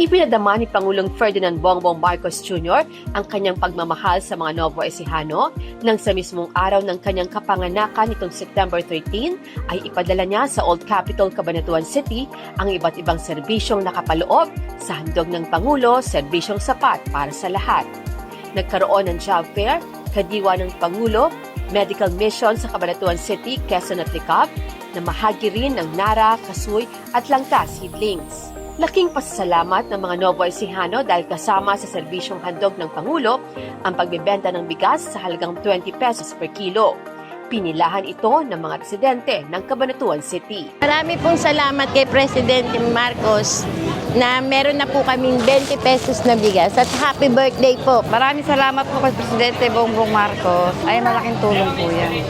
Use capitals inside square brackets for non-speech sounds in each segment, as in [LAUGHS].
Ipinadama ni Pangulong Ferdinand Bongbong Marcos Jr. ang kanyang pagmamahal sa mga Novo Ecijano nang sa mismong araw ng kanyang kapanganakan nitong September 13 ay ipadala niya sa Old Capitol Cabanatuan City ang iba't ibang serbisyong nakapaloob sa handog ng Pangulo, serbisyong sapat para sa lahat. Nagkaroon ng job fair, kadiwa ng Pangulo, medical mission sa Cabanatuan City, Quezon at Licab, na mahagi rin ng Nara, Kasuy at Langka seedlings. Laking pasasalamat ng mga Novo Ecijano dahil kasama sa serbisyong handog ng Pangulo ang pagbebenta ng bigas sa halagang 20 pesos per kilo. Pinilahan ito ng mga residente ng Cabanatuan City. Marami pong salamat kay Presidente Marcos na meron na po kaming 20 pesos na bigas at happy birthday po. Maraming salamat po kay Presidente Bongbong Marcos. Ay, malaking tulong po yan.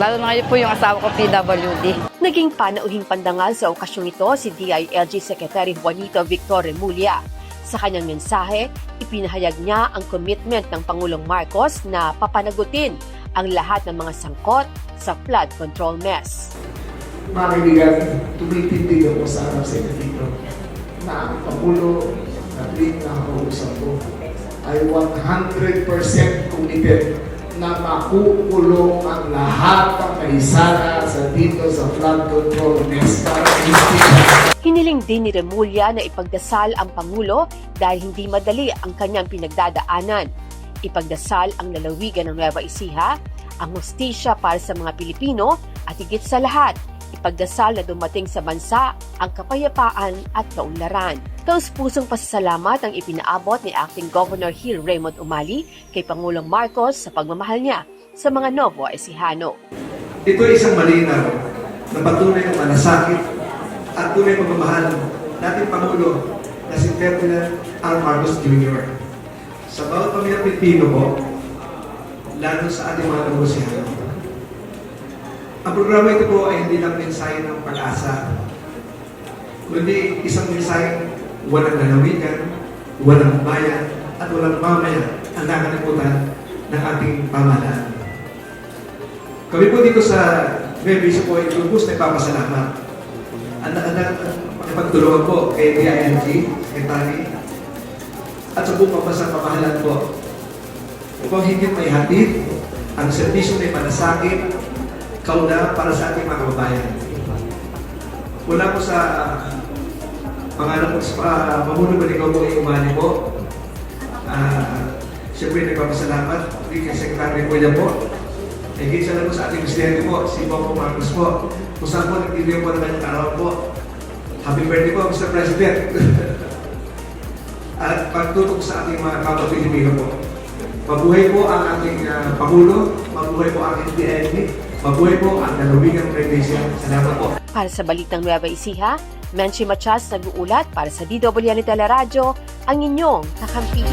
Lalo na ngayon po yung asawa ko PWD. Naging panauhing pandangal sa okasyong ito si DILG Secretary Juanito Victor Remulla. Sa kanyang mensahe, ipinahayag niya ang commitment ng Pangulong Marcos na papanagutin ang lahat ng mga sangkot sa flood control mess. Mga kaibigan, tumitindig ako sa harap sa inyo dito na ang Pangulo na tuwing nakakausap ko ay 100% committed na makukulong ang lahat ng kaisara sa dito sa flood control next. Hiniling din ni Remulla na ipagdasal ang Pangulo dahil hindi madali ang kanyang pinagdadaanan. Ipagdasal ang lalawigan ng Nueva Ecija, ang hostisya para sa mga Pilipino at higit sa lahat, ipagdasal na dumating sa bansa ang kapayapaan at kaunlaran. Taos pusong pasasalamat ang ipinaabot ni Acting Governor Hill Raymond Umali kay Pangulong Marcos sa pagmamahal niya sa mga Novo Ecijano. Ito ay isang malinaw na patunay ng malasakit at tunay na pagmamahal nating Pangulo na si Ferdinand R. Marcos Jr. Sa bawat pamilya Pilipino po, lalo sa ating mga negosyahan. Ang programa ito po ay hindi lang mensahe ng pag-asa, kundi isang mensahe walang lalawigan, walang bayan, at walang mamaya ang nakalimutan ng ating pamahalaan. Kami po dito sa Nueviso po ay lubos na ipapasalamat. Ang ang pagtulungan po kay DILG, Secretary, at sa buong pambansang pamahalaan po upang higit may hatid ang serbisyo na ipanasakit kauna para sa ating mga kababayan. Mula po sa pangalan po sa uh, Mamuno Baligaw po ay umani po. Ah, Siyempre, nagpapasalamat din kay Secretary Kuya po Higit sa sa ating presidente po, si Bongo Marcos po. Kung saan po, nag-video po naman yung araw po. Happy birthday po, Mr. President. [LAUGHS] At pagtutok sa ating mga kapwa Pilipino po. Mabuhay po ang ating uh, Pangulo, mabuhay po ang ating DND, mabuhay po ang Nalubigang Provincia. Salamat po. Para sa Balitang Nueva Ecija, Menchi Machas nag-uulat para sa DWN Teleradyo, ang inyong kakampi.